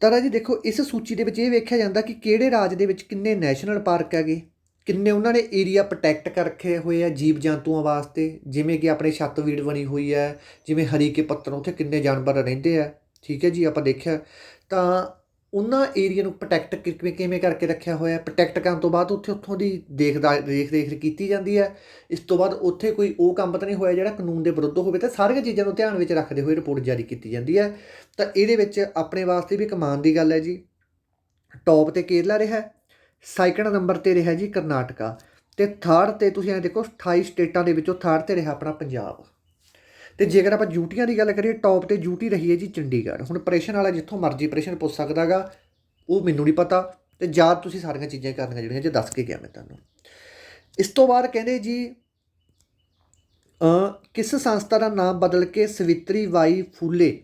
A: ਤਾਂ ਜੀ ਦੇਖੋ, ਇਸ ਸੂਚੀ ਦੇ ਵਿੱਚ ਇਹ ਵੇਖਿਆ ਜਾਂਦਾ ਕਿ ਕਿਹੜੇ ਰਾਜ ਦੇ ਵਿੱਚ ਕਿੰਨੇ ਨੈਸ਼ਨਲ ਪਾਰਕ ਹੈਗੇ? ਕਿੰਨੇ ਉਹਨਾਂ ਨੇ ਏਰੀਆ ਪ੍ਰੋਟੈਕਟ ਕਰ ਰੱਖੇ ਹੋਏ ਆ ਜੀਵ ਜੰਤੂਆਂ ਵਾਸਤੇ? ਜਿਵੇਂ ਕਿ ਆਪਣੇ ਛੱਤਵੀੜ ਬਣੀ ਹੋਈ ਹੈ, ਜਿਵੇਂ ਹਰੀ ਕੇ ਪੱਤਰ, ਉੱਥੇ ਕਿੰਨੇ ਜਾਨਵਰ ਰਹਿੰਦੇ ਆ। ਠੀਕ ਹੈ ਜੀ, ਆਪਾਂ ਦੇਖਿਆ। ਤਾਂ ਉਹਨਾਂ ਏਰੀਆ ਨੂੰ ਪ੍ਰੋਟੈਕਟ ਕਿਵੇਂ ਕਿਵੇਂ ਕਰਕੇ ਰੱਖਿਆ ਹੋਇਆ ਪ੍ਰੋਟੈਕਟ ਕਰਨ ਤੋਂ ਬਾਅਦ ਉੱਥੇ ਉੱਥੋਂ ਦੀ ਦੇਖਦਾ ਦੇਖ ਦੇਖ ਕੀਤੀ ਜਾਂਦੀ ਹੈ। ਇਸ ਤੋਂ ਬਾਅਦ ਉੱਥੇ ਕੋਈ ਉਹ ਕੰਮ ਤਾਂ ਨਹੀਂ ਹੋਇਆ ਜਿਹੜਾ ਕਾਨੂੰਨ ਦੇ ਵਿਰੁੱਧ ਹੋਵੇ ਤਾਂ ਸਾਰੀਆਂ ਚੀਜ਼ਾਂ ਨੂੰ ਧਿਆਨ ਵਿੱਚ ਰੱਖਦੇ ਹੋਏ ਰਿਪੋਰਟ ਜਾਰੀ ਕੀਤੀ ਜਾਂਦੀ ਹੈ। ਤਾਂ ਇਹਦੇ ਵਿੱਚ ਆਪਣੇ ਵਾਸਤੇ ਵੀ ਕਮਾਨ ਦੀ ਗੱਲ ਹੈ ਜੀ। ਟੌਪ ਤੇ ਕੇਰਲਾ ਰਿਹਾ ਸੈਕੰਡ ਨੰਬਰ ਤੇ ਰਿਹਾ ਜੀ ਕਰਨਾਟਕਾ। ਤੇ ਥਰਡ ਤੇ ਤੁਸੀਂ ਐਂ ਦੇਖੋ 28 ਸਟੇਟਾਂ ਦੇ ਵਿੱਚੋਂ ਥਰਡ ਤੇ ਰਿਹਾ ਆਪਣਾ ਪੰਜਾਬ। ਤੇ ਜੇਕਰ ਆਪਾਂ ਯੂਟੀਆਂ ਦੀ ਗੱਲ ਕਰੀਏ ਟੌਪ ਤੇ ਯੂਟੀ ਰਹੀ ਹੈ ਜੀ ਚੰਡੀਗੜ੍ਹ। ਹੁਣ ਆਪਰੇਸ਼ਨ ਵਾਲਾ ਜਿੱਥੋਂ ਮਰਜ਼ੀ ਆਪਰੇਸ਼ਨ ਪੁੱਛ ਸਕਦਾਗਾ, ਉਹ ਮੈਨੂੰ ਨਹੀਂ ਪਤਾ ਤੇ ਯਾਦ ਤੁਸੀਂ ਸਾਰੀਆਂ ਚੀਜ਼ਾਂ ਕਰਨੀਆਂ ਜਿਹੜੀਆਂ ਜੇ ਦੱਸ ਕੇ ਗਿਆ ਮੈਂ ਤੁਹਾਨੂੰ। ਇਸ ਤੋਂ ਬਾਅਦ ਕਹਿੰਦੇ ਜੀ ਕਿਸ ਸੰਸਥਾ ਦਾ ਨਾਮ ਬਦਲ ਕੇ ਸਵਿਤਰੀ ਬਾਈ ਫੂਲੇ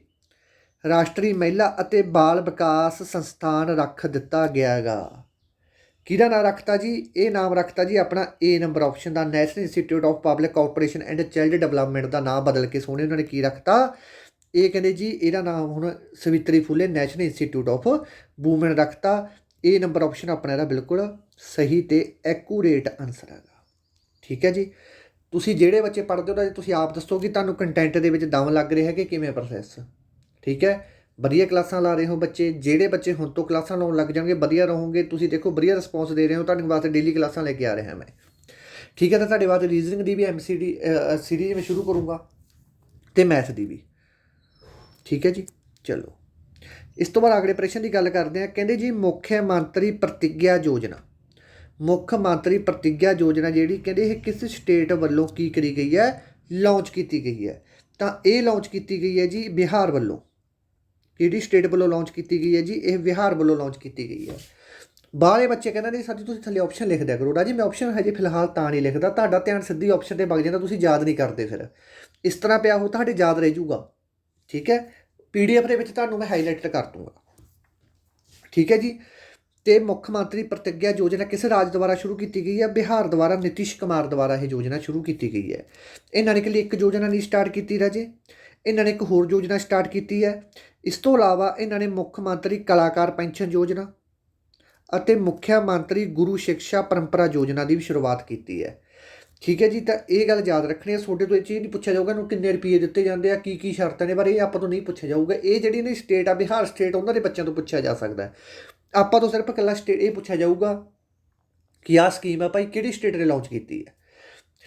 A: ਰਾਸ਼ਟਰੀ ਮਹਿਲਾ ਅਤੇ ਬਾਲ ਵਿਕਾਸ ਸੰਸਥਾਨ ਰੱਖ ਦਿੱਤਾ ਗਿਆ ਗਿਆਗਾ? ਕਿਹਦਾ ਨਾਮ ਰੱਖਤਾ ਜੀ? ਇਹ ਨਾਮ ਰੱਖਤਾ ਜੀ ਆਪਣਾ A number option the national institute of public cooperation and child development ਦਾ ਨਾਮ ਬਦਲ ਕੇ ਸੋਹਣੇ ਉਹਨਾਂ ਨੇ ਕੀ ਰੱਖਤਾ? ਇਹ ਕਹਿੰਦੇ ਜੀ ਇਹਦਾ ਨਾਮ ਹੁਣ Savitri Phule national institute of woman ਰੱਖਤਾ। ਇਹ ਨੰਬਰ ਆਪਸ਼ਨ ਆਪਣਾ ਇਹਦਾ ਬਿਲਕੁਲ ਸਹੀ ਤੇ ਐਕੂਰੇਟ ਆਨਸਰ ਹੈਗਾ। ਠੀਕ ਹੈ ਜੀ? ਤੁਸੀਂ ਜਿਹੜੇ ਬੱਚੇ ਪੜ੍ਹਦੇ ਹੋ ਤਾਂ ਤੁਸੀਂ ਆਪ ਦੱਸੋ ਕਿ ਤੁਹਾਨੂੰ ਕੰਟੈਂਟ ਦੇ ਵਿੱਚ ਦਮ ਲੱਗ ਰਿਹਾ ਹੈ ਕਿ ਕਿਵੇਂ ਪ੍ਰੋਸੈਸ ਠੀਕ ਹੈ? ਵਧੀਆ ਕਲਾਸਾਂ ਲਾ ਰਹੇ ਹੋ ਬੱਚੇ, ਜਿਹੜੇ ਬੱਚੇ ਹੁਣ ਤੋਂ ਕਲਾਸਾਂ ਲਾਉਣ ਲੱਗ ਜਾਣਗੇ, ਵਧੀਆ ਰਹੋਗੇ, ਤੁਸੀਂ ਦੇਖੋ ਵਧੀਆ ਰਿਸਪੌਂਸ ਦੇ ਰਹੇ ਹੋ, ਤੁਹਾਡੇ ਵਾਸਤੇ ਡੇਲੀ ਕਲਾਸਾਂ ਲੈ ਕੇ ਆ ਰਿਹਾ ਮੈਂ। ਠੀਕ ਹੈ ਤਾਂ ਤੁਹਾਡੇ ਵਾਸਤੇ ਰੀਜ਼ਨਿੰਗ ਦੀ ਵੀ ਐਮਸੀਡੀ ਸੀਰੀਜ਼ ਮੈਂ ਸ਼ੁਰੂ ਕਰੂੰਗਾ ਤੇ ਮੈਥ ਦੀ ਵੀ। ਠੀਕ ਹੈ ਜੀ, ਚਲੋ। ਇਸ ਤੋਂ ਬਾਅਦ ਅਗਲੇ ਪ੍ਰਸ਼ਨ ਦੀ ਗੱਲ ਕਰਦੇ ਹਾਂ। ਕਹਿੰਦੇ ਜੀ, ਮੁੱਖ ਮੰਤਰੀ ਪ੍ਰਤੀਗਿਆ ਯੋਜਨਾ। ਮੁੱਖ ਮੰਤਰੀ ਪ੍ਰਤੀਗਿਆ ਯੋਜਨਾ ਜਿਹੜੀ, ਕਹਿੰਦੇ ਇਹ ਕਿਸ ਸਟੇਟ ਵੱਲੋਂ ਕੀ ਕਰੀ ਗਈ ਹੈ? ਲਾਂਚ ਕੀਤੀ ਗਈ ਹੈ। ਤਾਂ ਇਹ ਲਾਂਚ ਕੀਤੀ ਗਈ ਹੈ ਜੀ ਬਿਹਾਰ ਵੱਲੋਂ। ਕਿਹੜੀ ਸਟੇਟ ਵੱਲੋਂ ਲਾਂਚ ਕੀਤੀ ਗਈ ਹੈ ਜੀ? ਇਹ ਬਿਹਾਰ ਵੱਲੋਂ ਲਾਂਚ ਕੀਤੀ ਗਈ ਹੈ। ਬਾਹਲੇ ਬੱਚੇ ਕਹਿੰਦੇ ਨੇ, ਸਾਡੀ ਤੁਸੀਂ ਥੱਲੇ ਆਪਸ਼ਨ ਲਿਖ ਦਿਆ ਕਰੋ। ਰਾਜੀ, ਮੈਂ ਆਪਸ਼ਨ ਹਜੇ ਫਿਲਹਾਲ ਤਾਂ ਨਹੀਂ ਲਿਖਦਾ। ਤੁਹਾਡਾ ਧਿਆਨ ਸਿੱਧੀ ਆਪਸ਼ਨ ਤੇ ਵਗ ਜਾਂਦਾ, ਤੁਸੀਂ ਯਾਦ ਨਹੀਂ ਕਰਦੇ ਫਿਰ। ਇਸ ਤਰ੍ਹਾਂ ਪਿਆ ਹੋ ਤੁਹਾਡੇ ਯਾਦ ਰਹਿ ਜਾਊਗਾ। ਠੀਕ ਹੈ? ਪੀਡੀਐਫ ਦੇ ਵਿੱਚ ਤੁਹਾਨੂੰ ਮੈਂ ਹਾਈਲਾਈਟ ਕਰ ਦੂੰਗਾ ਠੀਕ ਹੈ ਜੀ? ਤੇ ਮੁੱਖ ਮੰਤਰੀ ਪ੍ਰਤੀਗਿਆ ਯੋਜਨਾ ਕਿਸ ਰਾਜ ਦੁਆਰਾ ਸ਼ੁਰੂ ਕੀਤੀ ਗਈ ਹੈ? ਬਿਹਾਰ ਦੁਆਰਾ, ਨਿਤਿਸ਼ ਕੁਮਾਰ ਦੁਆਰਾ ਇਹ ਯੋਜਨਾ ਸ਼ੁਰੂ ਕੀਤੀ ਗਈ ਹੈ। ਇਹਨਾਂ ਨੇ ਇਕੱਲੀ ਇੱਕ ਯੋਜਨਾ ਨਹੀਂ ਸਟਾਰਟ ਕੀਤੀ ਰਾਜੇ। ਇਹਨਾਂ ਨੇ ਇੱਕ ਹੋਰ ਯੋਜਨਾ ਸਟਾਰਟ ਕੀਤੀ ਹੈ। ਇਸ ਤੋਂ ਇਲਾਵਾ ਇਹਨਾਂ ਨੇ ਮੁੱਖ ਮੰਤਰੀ ਕਲਾਕਾਰ ਪੈਨਸ਼ਨ ਯੋਜਨਾ ਅਤੇ ਮੁੱਖ ਮੰਤਰੀ ਗੁਰੂ ਸਿੱਖਿਆ ਪਰੰਪਰਾ ਯੋਜਨਾ ਦੀ ਵੀ ਸ਼ੁਰੂਆਤ ਕੀਤੀ ਹੈ। ਠੀਕ ਹੈ ਜੀ, ਤਾਂ ਇਹ ਗੱਲ ਯਾਦ ਰੱਖਣੀ ਹੈ। ਤੁਹਾਡੇ ਤੋਂ ਇਹ ਚੀਜ਼ ਨਹੀਂ ਪੁੱਛਿਆ ਜਾਊਗਾ ਨੂੰ ਕਿੰਨੇ ਰੁਪਏ ਦਿੱਤੇ ਜਾਂਦੇ ਆ, ਕੀ ਕੀ ਸ਼ਰਤਾਂ ਨੇ, ਪਰ ਇਹ ਆਪਾਂ ਤੋਂ ਨਹੀਂ ਪੁੱਛਿਆ ਜਾਊਗਾ। ਇਹ ਜਿਹੜੀ ਨੇ ਸਟੇਟ ਆ, ਬਿਹਾਰ ਸਟੇਟ, ਉਹਨਾਂ ਦੇ ਬੱਚਿਆਂ ਤੋਂ ਪੁੱਛਿਆ ਜਾ ਸਕਦਾ ਹੈ। ਆਪਾਂ ਤੋਂ ਸਿਰਫ ਇਕੱਲਾ ਸਟੇਟ ਇਹ ਪੁੱਛਿਆ ਜਾਊਗਾ ਕਿ ਆਹ ਸਕੀਮ ਆ ਭਾਈ ਕਿਹੜੀ ਸਟੇਟ ਨੇ ਲਾਂਚ ਕੀਤੀ ਹੈ।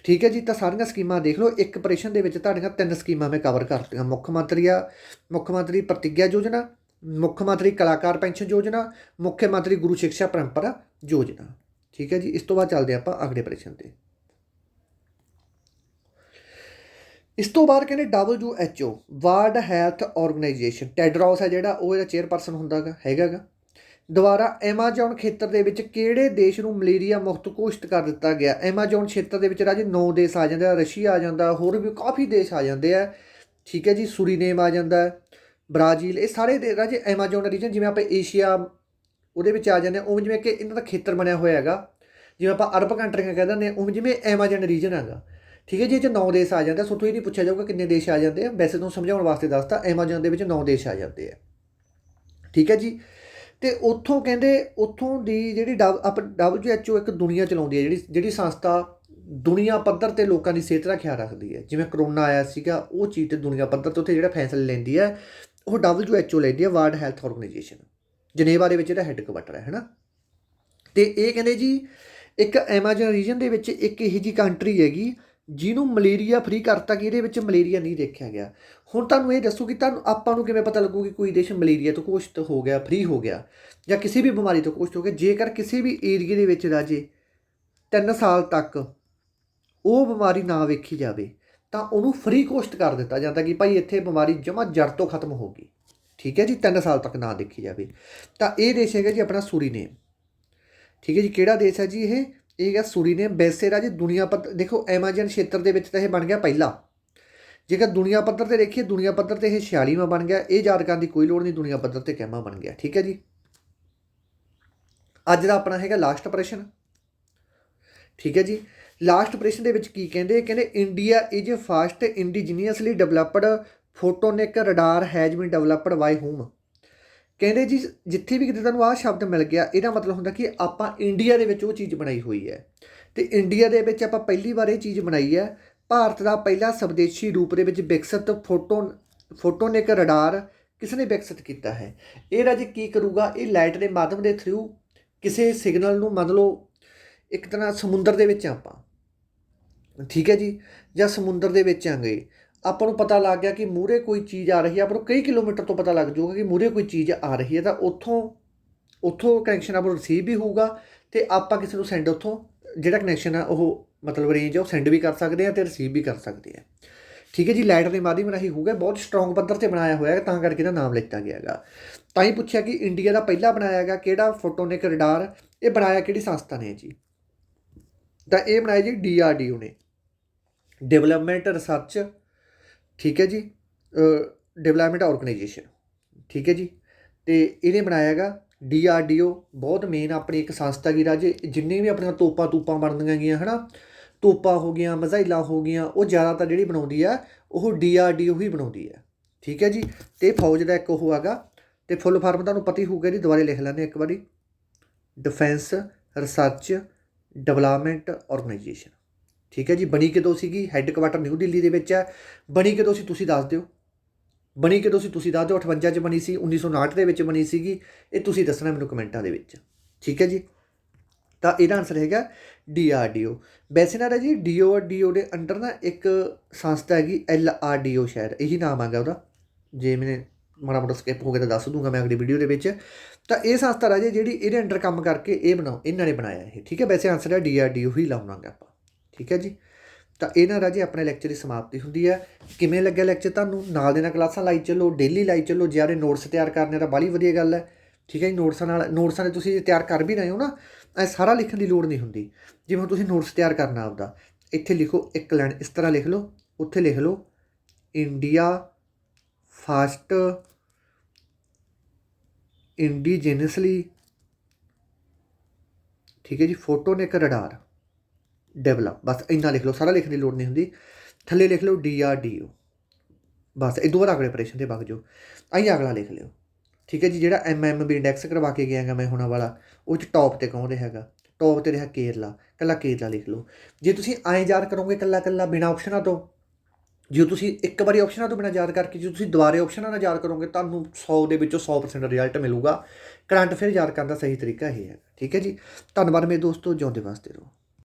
A: ਠੀਕ ਹੈ ਜੀ, ਤਾਂ ਸਾਰੀਆਂ ਸਕੀਮਾਂ ਦੇਖ ਲਓ। ਇੱਕ ਆਪਰੇਸ਼ਨ ਦੇ ਵਿੱਚ ਤੁਹਾਡੀਆਂ ਤਿੰਨ ਸਕੀਮਾਂ ਮੈਂ ਕਵਰ ਕਰਤੀਆਂ ਮੁੱਖ ਮੰਤਰੀ ਆ, ਮੁੱਖ ਮੰਤਰੀ ਪ੍ਰਤੀਗਿਆ ਯੋਜਨਾ, ਮੁੱਖ ਮੰਤਰੀ ਕਲਾਕਾਰ ਪੈਨਸ਼ਨ ਯੋਜਨਾ, ਮੁੱਖ ਮੰਤਰੀ ਗੁਰੂ ਸਿੱਖਿਆ ਪਰੰਪਰਾ ਯੋਜਨਾ। ਠੀਕ ਹੈ ਜੀ, ਇਸ ਤੋਂ ਬਾਅਦ ਚੱਲਦੇ ਆਪਾਂ ਅਗਲੇ ਆਪਰੇਸ਼ਨ ਤੇ। ਇਸ ਤੋਂ ਬਾਅਦ ਕਹਿੰਦੇ WHO world health organisation Tedros ਹੈ ਜਿਹੜਾ, ਉਹ ਇਹਦਾ ਚੇਅਰਪਰਸਨ ਹੁੰਦਾਗਾ, ਹੈਗਾਗਾ। ਦੁਆਰਾ ਐਮਾਜ਼ੋਨ ਖੇਤਰ ਦੇ ਵਿੱਚ ਕਿਹੜੇ ਦੇਸ਼ ਨੂੰ ਮਲੇਰੀਆ ਮੁਕਤ ਘੋਸ਼ਿਤ ਕਰ ਦਿੱਤਾ ਗਿਆ? ਐਮਾਜ਼ੋਨ ਖੇਤਰ ਦੇ ਵਿੱਚ ਰਾਜੇ 9 ਦੇਸ਼ ਆ ਜਾਂਦੇ ਆ, ਰਸ਼ੀਆ ਆ ਜਾਂਦਾ, ਹੋਰ ਵੀ ਕਾਫੀ ਦੇਸ਼ ਆ ਜਾਂਦੇ ਆ। ਠੀਕ ਹੈ ਜੀ, ਸੁਰੀਨੇਮ ਆ ਜਾਂਦਾ, ਬ੍ਰਾਜ਼ੀਲ, ਇਹ ਸਾਰੇ ਦੇ ਰਾਜੇ ਐਮਾਜ਼ੋਨ ਰੀਜਨ ਜਿਵੇਂ ਆਪਾਂ ਏਸ਼ੀਆ ਉਹਦੇ ਵਿੱਚ ਆ ਜਾਂਦੇ ਆ, ਉਵੇਂ ਜਿਵੇਂ ਕਿ ਇਹਨਾਂ ਦਾ ਖੇਤਰ ਬਣਿਆ ਹੋਇਆ ਹੈਗਾ। ਜਿਵੇਂ ਆਪਾਂ ਅਰਬ ਕੰਟਰੀਆਂ ਕਹਿ ਦਿੰਦੇ ਆ, ਉਵੇਂ ਜਿਵੇਂ ਐਮਾਜ਼ੋਨ ਰੀਜਨ ਹੈਗਾ। ਠੀਕ ਹੈ ਜੀ, ਇਹ 'ਚ 9 ਦੇਸ਼ ਆ ਜਾਂਦੇ ਸੋ ਤੋਂ ਇਹ ਨਹੀਂ ਪੁੱਛਿਆ ਜਾਊਗਾ ਕਿੰਨੇ ਦੇਸ਼ ਆ ਜਾਂਦੇ ਆ। ਵੈਸੇ ਤੁਹਾਨੂੰ ਸਮਝਾਉਣ ਵਾਸਤੇ ਦੱਸਤਾ ਐਮਾਜ਼ੋਨ ਦੇ ਵਿੱਚ 9 ਦੇਸ਼ ਆ ਜਾਂਦੇ ਆ। ਠੀਕ ਹੈ ਜੀ ਤੇ ਉੱਥੋਂ ਕਹਿੰਦੇ ਉੱਥੋਂ ਦੀ ਜਿਹੜੀ WHO ਇੱਕ ਦੁਨੀਆ ਚਲਾਉਂਦੀ ਹੈ, ਜਿਹੜੀ ਜਿਹੜੀ ਸੰਸਥਾ ਦੁਨੀਆ ਪੱਧਰ ਤੇ ਲੋਕਾਂ ਦੀ ਸਿਹਤ ਦਾ ਖਿਆਲ ਰੱਖਦੀ ਹੈ। ਜਿਵੇਂ ਕਰੋਨਾ ਆਇਆ ਸੀਗਾ, ਉਹ ਚੀਜ਼ ਤੇ ਦੁਨੀਆ ਪੱਧਰ ਤੇ ਉੱਥੇ ਜਿਹੜਾ ਫੈਸਲਾ ਲੈਂਦੀ ਹੈ, ਉਹ WHO ਲੈਂਦੀ ਹੈ ਵਰਲਡ ਹੈਲਥ ਆਰਗੇਨਾਈਜੇਸ਼ਨ ਜਨੇਵਾ ਦੇ ਵਿੱਚ ਇਹਦਾ ਹੈੱਡਕੁਆਟਰ ਹੈ, ਹੈਨਾ? ਤੇ ਇਹ ਕਹਿੰਦੇ ਜੀ, ਇੱਕ ਐਮਾਜ਼ਨ ਰੀਜਨ ਦੇ ਵਿੱਚ ਇੱਕ ਇਹੋ ਜੀ ਕੰਟਰੀ ਹੈਗੀ ਜਿਹਨੂੰ ਮਲੇਰੀਆ ਫ੍ਰੀ ਕਰਤਾ ਕਿ ਇਹਦੇ ਵਿੱਚ ਮਲੇਰੀਆ ਨਹੀਂ ਦੇਖਿਆ ਗਿਆ। ਹੁਣ ਤੁਹਾਨੂੰ ਇਹ ਦੱਸੋ ਕਿ ਤੁਹਾਨੂੰ ਆਪਾਂ ਨੂੰ ਕਿਵੇਂ ਪਤਾ ਲੱਗੂ ਕਿ ਕੋਈ ਦੇਸ਼ ਮਲੇਰੀਆ ਤੋਂ ਘੋਸ਼ਿਤ ਹੋ ਗਿਆ ਫ੍ਰੀ ਹੋ ਗਿਆ ਜਾਂ ਕਿਸੇ ਵੀ ਬਿਮਾਰੀ ਤੋਂ ਘੋਸ਼ਿਤ ਹੋ ਗਿਆ। ਜੇਕਰ ਕਿਸੇ ਵੀ ਏਰੀਏ ਦੇ ਵਿੱਚ ਰਾਜੇ 3 ਸਾਲ ਤੱਕ ਉਹ ਬਿਮਾਰੀ ਨਾ ਵੇਖੀ ਜਾਵੇ, ਤਾਂ ਉਹਨੂੰ ਫ੍ਰੀ ਘੋਸ਼ਿਤ ਕਰ ਦਿੱਤਾ ਜਾਂਦਾ ਕਿ ਭਾਈ ਇੱਥੇ ਬਿਮਾਰੀ ਜਮਾ ਜੜ ਤੋਂ ਖਤਮ ਹੋ ਗਈ। ਠੀਕ ਹੈ ਜੀ 3 ਸਾਲ ਤੱਕ ਨਾ ਦੇਖੀ ਜਾਵੇ। ਤਾਂ ਇਹ ਦੇਸ਼ ਹੈਗਾ ਜੀ ਆਪਣਾ ਸੂਰੀਨੇਮ। ਠੀਕ ਹੈ ਜੀ, ਕਿਹੜਾ ਦੇਸ਼ ਹੈ ਜੀ ਇਹ? ਇਹ ਹੈ ਸੂਰੀਨੇਮ ਵੈਸੇ ਰਾਜੇ ਦੁਨੀਆ ਪੱਧਰ ਦੇਖੋ ਐਮਾਜ਼ਨ ਖੇਤਰ ਦੇ ਵਿੱਚ ਤਾਂ ਇਹ ਬਣ ਗਿਆ ਪਹਿਲਾ। ਜੇਕਰ ਦੁਨੀਆ ਪੱਧਰ ਤੇ ਦੇਖੀਏ, ਦੁਨੀਆ ਪੱਧਰ ਤੇ ਇਹ 46ਵਾਂ ਬਣ ਗਿਆ, ਇਹ ਯਾਦ ਕਰਨ ਦੀ ਕੋਈ ਲੋੜ ਨਹੀਂ, ਦੁਨੀਆ ਪੱਧਰ ਤੇ ਕਿੰਨਾ ਬਣ ਗਿਆ, ਠੀਕ ਹੈ ਜੀ? ਅੱਜ ਦਾ ਆਪਣਾ ਹੈਗਾ ਲਾਸਟ ਆਪਰੇਸ਼ਨ ਠੀਕ ਹੈ ਜੀ? ਲਾਸਟ ਆਪਰੇਸ਼ਨ ਦੇ ਵਿੱਚ ਕੀ ਕਹਿੰਦੇ? ਕਹਿੰਦੇ India is fast indigenously developed photonic radar has been developed by whom ਕਹਿੰਦੇ ਜੀ, ਜਿੱਥੇ ਵੀ ਕਿਤੇ ਤੁਹਾਨੂੰ ਆਹ ਸ਼ਬਦ ਮਿਲ ਗਿਆ, ਇਹਦਾ ਮਤਲਬ ਹੁੰਦਾ ਕਿ ਆਪਾਂ ਇੰਡੀਆ ਦੇ ਵਿੱਚ ਉਹ ਚੀਜ਼ ਬਣਾਈ ਹੋਈ ਹੈ। ਤੇ ਇੰਡੀਆ ਦੇ ਵਿੱਚ ਆਪਾਂ ਪਹਿਲੀ ਵਾਰ ਇਹ ਚੀਜ਼ ਬਣਾਈ ਹੈ। ਭਾਰਤ ਦਾ ਪਹਿਲਾ ਸਵਦੇਸ਼ੀ ਰੂਪ ਦੇ ਵਿੱਚ ਵਿਕਸਿਤ ਫੋਟੋ, ਫੋਟੋਨਿਕ ਰਡਾਰ ਕਿਸ ਨੇ ਵਿਕਸਿਤ ਕੀਤਾ ਹੈ? ਇਹ ਰਾਜੇ ਕੀ ਕਰੂਗਾ? ਇਹ ਲਾਈਟ ਦੇ ਮਾਧਿਅਮ ਦੇ ਥਰੂ ਕਿਸੇ ਸਿਗਨਲ ਨੂੰ ਮੰਨ ਲਓ, ਇੱਕ ਤਰ੍ਹਾਂ ਸਮੁੰਦਰ ਦੇ ਵਿੱਚ ਆਪਾਂ। ਠੀਕ ਹੈ ਜੀ? ਜਾਂ ਸਮੁੰਦਰ ਦੇ ਵਿੱਚ ਆ ਗਏ। ਆਪਾਂ ਨੂੰ ਪਤਾ ਲੱਗ ਗਿਆ ਕਿ ਮੂਰੇ ਕੋਈ ਚੀਜ਼ ਆ ਰਹੀ ਹੈ ਆਪਾਂ ਨੂੰ ਕਈ ਕਿਲੋਮੀਟਰ ਤੋਂ ਪਤਾ ਲੱਗ ਜਾਊਗਾ ਕਿ ਮੂਰੇ ਕੋਈ ਚੀਜ਼ ਆ ਰਹੀ ਹੈ ਤਾਂ ਉੱਥੋਂ ਉੱਥੋਂ ਕਨੈਕਸ਼ਨ ਆਪਾਂ ਨੂੰ ਰਿਸੀਵ ਵੀ ਹੋਊਗਾ ਤੇ ਆਪਾਂ ਕਿਸੇ ਨੂੰ ਸੈਂਡ ਉੱਥੋਂ, ਜਿਹੜਾ ਕਨੈਕਸ਼ਨ ਆ ਉਹ ਮਤਲਬ ਰੇਂਜ ਆ ਉਹ ਸੈਂਡ ਵੀ ਕਰ ਸਕਦੇ ਆ ਤੇ ਰਿਸੀਵ ਵੀ ਕਰ ਸਕਦੇ ਆ। ਠੀਕ ਹੈ ਜੀ ਲਾਈਟ ਦੇ ਮਾਧਿਅਮ ਰਾਹੀਂ ਹੋਊਗਾ ਬਹੁਤ ਸਟਰੋਂਗ ਪੱਧਰ ਤੇ ਬਣਾਇਆ ਹੋਇਆ ਹੈ ਤਾਂ ਕਰਕੇ ਇਹਦਾ ਨਾਮ ਲਿੱਤਾ ਗਿਆ ਹੈਗਾ। ਤਾਂ ਹੀ ਪੁੱਛਿਆ ਕਿ ਇੰਡੀਆ ਦਾ ਪਹਿਲਾ ਬਣਾਇਆ ਗਿਆ ਕਿਹੜਾ ਫੋਟੋਨਿਕ ਰਡਾਰ ਇਹ ਬਣਾਇਆ ਕਿਹੜੀ ਸੰਸਥਾ ਨੇ ਜੀ? ਤਾਂ ਇਹ ਬਣਾਇਆ ਜੀ ਡੀਆਰਡੀਓ ਨੇ। ਡਿਵੈਲਪਮੈਂਟ ਰਿਸਰਚ ਠੀਕ ਹੈ ਜੀ ਡਿਵੈਲਪਮੈਂਟ ਆਰਗੇਨਾਈਜੇਸ਼ਨ ਠੀਕ ਹੈ ਜੀ। ਤੇ ਇਹਨੇ ਬਣਾਇਆ ਹੈਗਾ ਡੀਆਰਡੀਓ ਬਹੁਤ ਮੇਨ ਆਪਣੀ ਇੱਕ ਸੰਸਥਾ ਗੀ ਰਾਜੇ, ਜਿੰਨੇ ਵੀ ਆਪਣੀਆਂ ਤੋਪਾਂ ਤੂਪਾਂ ਬਣਦੀਆਂ ਗਈਆਂ, ਹਨਾ। ਤੋਪਾਂ ਹੋ ਗਈਆਂ, ਮਜ਼ਾਈਲਾਂ ਹੋ ਗਈਆਂ, ਉਹ ਜ਼ਿਆਦਾਤਰ ਜਿਹੜੀ ਬਣਾਉਂਦੀ ਆ ਉਹ ਡੀਆਰਡੀਓ ਹੀ ਬਣਾਉਂਦੀ ਆ ਠੀਕ ਹੈ ਜੀ। ਤੇ ਫੌਜ ਦਾ ਇੱਕ ਉਹ ਹੈਗਾ, ਤੇ ਫੁੱਲ ਫਾਰਮ ਤੁਹਾਨੂੰ ਪਤਾ ਹੀ ਹੋਊਗਾ ਜੀ, ਦੁਬਾਰੇ ਲਿਖ ਲੈਂਦੇ ਇੱਕ ਵਾਰੀ। ਡਿਫੈਂਸ ਰਿਸਰਚ ਡਿਵੈਲਪਮੈਂਟ ਆਰਗੇਨਾਈਜੇਸ਼ਨ ਠੀਕ ਹੈ ਜੀ, ਬਣੀ ਕਦੋਂ ਸੀਗੀ? ਹੈੱਡਕੁਆਟਰ ਨਿਊ ਦਿੱਲੀ ਦੇ ਵਿੱਚ ਹੈ। ਬਣੀ ਕਦੋਂ ਸੀ ਤੁਸੀਂ ਦੱਸ ਦਿਓ। ਬਣੀ ਕਦੋਂ ਸੀ ਤੁਸੀਂ ਦੱਸ ਦਿਓ 58 ਚ ਬਣੀ ਸੀ 1959 ਦੇ ਵਿੱਚ ਬਣੀ ਸੀਗੀ। ਇਹ ਤੁਸੀਂ ਦੱਸਣਾ ਮੈਨੂੰ ਕਮੈਂਟਾਂ ਦੇ ਵਿੱਚ। ਠੀਕ ਹੈ ਜੀ? ਤਾਂ ਇਹਦਾ ਆਨਸਰ ਹੈਗਾ ਡੀਆਰਡੀਓ ਵੈਸੇ ਨਾ ਜੀ ਡੀਓਡੀਓ ਦੇ ਅੰਡਰ ਨਾ ਇੱਕ ਸੰਸਥਾ ਹੈਗੀ ਐਲਆਰਡੀਓ ਸ਼ਾਇਦ। ਇਹੀ ਨਾਮ ਹੈਗਾ ਉਹਦਾ। ਜੇ ਮੈਨੇ ਮਾੜਾ ਮੋਟਾ ਸਕਿਪ ਹੋ ਗਿਆ ਤਾਂ ਦੱਸ ਦੂੰਗਾ ਮੈਂ ਅਗਲੀ ਵੀਡੀਓ ਦੇ ਵਿੱਚ। ਤਾਂ ਇਹ ਸੰਸਥਾ ਰਾਜੇ ਜਿਹੜੀ ਇਹਦੇ ਅੰਡਰ ਕੰਮ ਕਰਕੇ ਇਹ ਬਣਾਓ। ਇਹਨਾਂ ਨੇ ਬਣਾਇਆ ਇਹ। ਠੀਕ ਹੈ? ਵੈਸੇ ਆਨਸਰ ਹੈ ਡੀਆਰਡੀਓ ਹੀ ਲਾਉਣਾਗਾ ਆਪਾਂ। ਠੀਕ ਹੈ ਜੀ? ਤਾਂ ਇਹ ਨਾਲ ਰਾਜੇ ਆਪਣੇ ਲੈਕਚਰ ਦੀ ਸਮਾਪਤੀ ਹੁੰਦੀ ਹੈ। ਕਿਵੇਂ ਲੱਗਿਆ ਲੈਕਚਰ ਤੁਹਾਨੂੰ ਨਾਲ ਦੇ ਨਾਲ ਕਲਾਸਾਂ ਲਾਈ ਚੱਲੋ ਡੇਲੀ ਲਾਈ ਚੱਲੋ। ਜਿਹੜੇ ਨੋਟਸ ਤਿਆਰ ਕਰਨੇ ਤਾਂ ਬਾਲੀ ਵਧੀਆ ਗੱਲ ਹੈ। ਠੀਕ ਹੈ ਜੀ? ਨੋਟਸਾਂ ਨਾਲ ਨੋਟਸਾਂ ਦੇ ਤੁਸੀਂ ਤਿਆਰ ਕਰ ਵੀ ਰਹੇ ਹੋ ਨਾ, ਐ ਸਾਰਾ ਲਿਖਣ ਦੀ ਲੋੜ ਨਹੀਂ ਹੁੰਦੀ। ਜਿਵੇਂ ਹੁਣ ਤੁਸੀਂ ਨੋਟਸ ਤਿਆਰ ਕਰਨਾ ਆਪਦਾ। ਇੱਥੇ ਲਿਖੋ ਇੱਕ ਲਾਈਨ ਇਸ ਤਰ੍ਹਾਂ ਲਿਖ ਲਓ। ਉੱਥੇ ਲਿਖ ਲਓ ਇੰਡੀਆ ਫਾਸਟ ਇੰਡੀਜੀਨਸਲੀ ਠੀਕ ਹੈ ਜੀ? ਫੋਟੋ ਨੇ ਇੱਕ ਰਡਾਰ ਡਿਵੈਲਪ ਬਸ ਇੰਨਾ ਲਿਖ ਲਓ, ਸਾਰਾ ਲਿਖਣ ਦੀ ਲੋੜ ਨਹੀਂ ਹੁੰਦੀ। ਥੱਲੇ ਲਿਖ ਲਓ ਓ ਬਸ, ਇਹ ਦੁਬਾਰਾ ਅਗਲੇ ਆਪਰੇਸ਼ਨ ਤੇ ਵਗ ਜਾਓ। ਆਈ ਅਗਲਾ ਲਿਖ ਲਿਓ। ਠੀਕ ਹੈ ਜੀ, ਜਿਹੜਾ ਐਮਐਮਬੀ ਇੰਡੈਕਸ ਕਰਵਾ ਕੇ ਗਿਆਗਾ ਮੈਂ ਹੁਣਾ ਵਾਲਾ, ਉਹ ਚ ਟੌਪ ਤੇ ਕੌਣ ਹੈਗਾ? ਟੌਪ ਤੇ ਰਿਹਾ ਕੇਰਲਾ। ਕੱਲਾ ਕੇਰਲਾ ਲਿਖ ਲਓ। ਜੇ ਤੁਸੀਂ ਐਂ ਯਾਦ ਕਰੋਗੇ ਕੱਲਾ ਕੱਲਾ ਬਿਨਾ ਆਪਸ਼ਨਾਂ ਤੋਂ, ਜੇ ਤੁਸੀਂ ਇੱਕ ਵਾਰੀ ਆਪਸ਼ਨਾਂ ਤੋਂ ਬਿਨਾ ਯਾਦ ਕਰਕੇ, ਜੇ ਤੁਸੀਂ ਦੁਬਾਰੇ ਆਪਸ਼ਨਾਂ ਨਾਲ ਯਾਦ ਕਰੋਗੇ, ਤੁਹਾਨੂੰ 100 ਦੇ ਵਿੱਚੋਂ 100% ਰਿਜ਼ਲਟ ਮਿਲੂਗਾ। ਕਰੰਟ ਫਿਰ ਯਾਦ ਕਰਨ ਦਾ ਸਹੀ ਤਰੀਕਾ ਇਹ ਹੈ। ਠੀਕ ਹੈ ਜੀ? ਧੰਨਵਾਦ ਮੇਰੇ ਦੋਸਤੋ, ਜਿਉਂਦੇ ਵਾਸਤੇ ਰਹੋ।